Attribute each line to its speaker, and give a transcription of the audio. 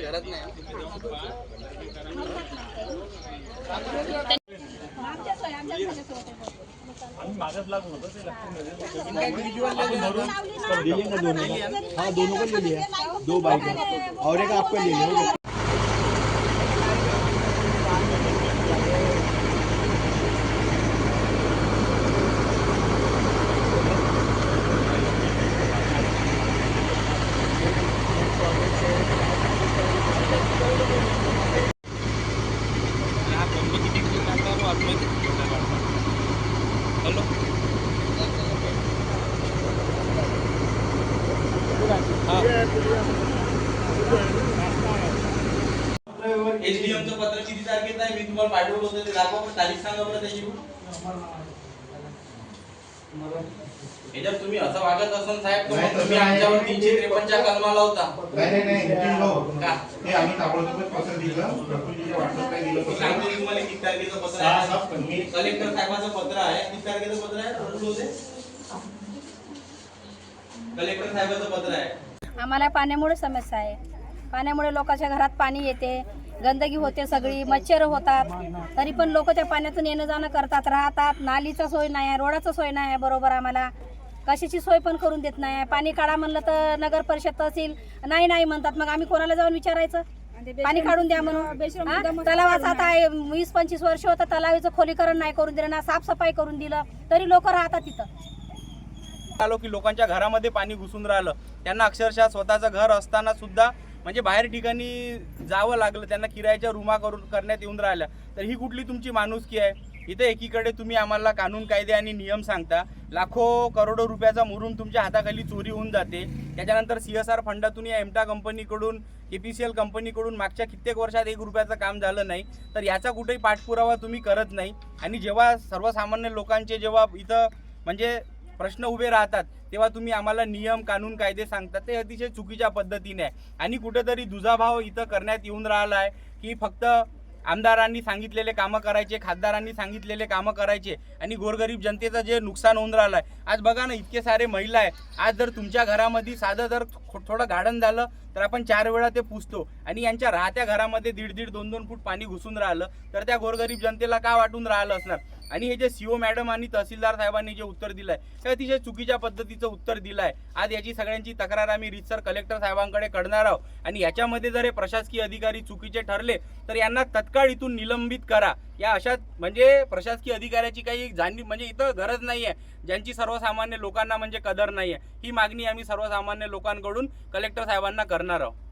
Speaker 1: घरात नाही
Speaker 2: हाँ दोनों को ले लिया। दो बाइक और एक आपका ले लिया।
Speaker 1: हॅलो एसडीएमचं पत्र किती तारखेचं आहे? मी तुम्हाला पाठवलं होतं ते दाखवा पण तारीख सांगा बरं त्याची. याच्यात तुम्ही असं वागत असाल साहेब तर मग तुम्ही. आमच्यावर तीनशे त्रेपन्नच्या कलमाला होता.
Speaker 3: नाही नाही नाही. नितीन भाऊ
Speaker 1: का?
Speaker 3: ते आम्ही ताबडतोब पत्र दिलं. प्रफुल्लीच्या व्हॉट्सअप काय दिलं
Speaker 1: मी
Speaker 3: पत्र
Speaker 1: सांगतो की तुम्हाला किती तारखेचं पत्र
Speaker 3: सहा
Speaker 1: आहे
Speaker 3: सात मी
Speaker 1: कलेक्टर साहेबाचं पत्र आहे. किती तारखेचं पत्र आहे? कलेक्टर साहेबाचं पत्र आहे.
Speaker 4: आम्हाला पाण्यामुळे समस्या आहे. पाण्यामुळे लोकांच्या घरात पाणी येते. गंदगी होते सगळी मच्छर होतात. तरी पण लोक त्या पाण्यातून येणं जाणं करतात राहतात. नालीचा सोय नाही आहे रोडाचं सोय नाही आहे बरोबर आम्हाला. कशाची सोय पण करून देत नाही पाणी काढा म्हणलं तर नगर परिषद तहसील नाही नाही म्हणतात. मग आम्ही कोणाला जाऊन विचारायचं? पाणी काढून द्या म्हणून? तलावाचं आता आहे, वीस पंचवीस वर्ष होतं तलावाचं खोलीकरण नाही करून दिलं ना साफसफाई करून दिलं. तरी लोक राहतात तिथं.
Speaker 5: आलो की लोकांच्या घरामध्ये पाणी घुसून राहिलं. त्यांना अक्षरशः स्वतःचं घर असताना सुद्धा म्हणजे बाहेर ठिकाणी जावं लागलं त्यांना किरायाच्या रूमा करून करण्यात येऊन राहिल्या तर ही कुठली तुमची माणुसकी आहे? इथे एकीकडे तुम्ही आम्हाला कानून कायदे आणि नियम सांगता लाखो करोडो रुपयाचा मुरुम तुमच्या हाताखाली चोरी होऊन जाते. त्याच्यानंतर सी एस आर फंडातून या एमटा कंपनीकडून के पी सी एल कंपनीकडून मागच्या कित्येक वर्षात एक रुपयाचं काम झालं नाही तर याचा कुठेही पाठपुरावा तुम्ही करत नाही. आणि जेव्हा सर्वसामान्य लोकांचे जेव्हा इथं म्हणजे प्रश्न उभे राहतात तेव्हा तुम्ही आम्हाला नियम कानून कायदे सांगतात. ते अतिशय चुकीच्या पद्धतीने आहे. आणि कुठेतरी दुजाभाव इथं करण्यात येऊन राहिला आहे की फक्त आमदारांनी सांगितलेले कामं करायचे खासदारांनी सांगितलेले कामं करायचे आणि गोरगरीब जनतेचं जे नुकसान होऊन राहिलं आहे आज बघा ना इतके सारे महिला आहे आज जर तुमच्या घरामध्ये साधं जर थोडं गार्डन झालं तर आपण चार वेळा ते पुसतो. आणि यांच्या राहत्या घरामध्ये दीड दीड दोन दोन फूट पाणी घुसून राहिलं तर त्या गोरगरीब जनतेला का वाटून राहिलं असणार? आणि हे जे सीओ मॅडम आणि तहसीलदार साहेबांनी जे उत्तर दिलं आहे ते अतिशय चुकीच्या पद्धतीचं उत्तर दिलं आहे आज याची सगळ्यांची तक्रार आम्ही रितसर कलेक्टर साहेबांकडे करणार आहोत. आणि याच्यामध्ये जर हे प्रशासकीय अधिकारी चुकीचे ठरले तर यांना तत्काळ इथून निलंबित करा. या अशा म्हणजे प्रशासकीय अधिकाऱ्याची काही जाणीव म्हणजे इथं गरज नाही आहे ज्यांची सर्वसामान्य लोकांना म्हणजे कदर नाही आहे ही मागणी आम्ही सर्वसामान्य लोकांकडून कलेक्टर साहेबांना करणार आहोत.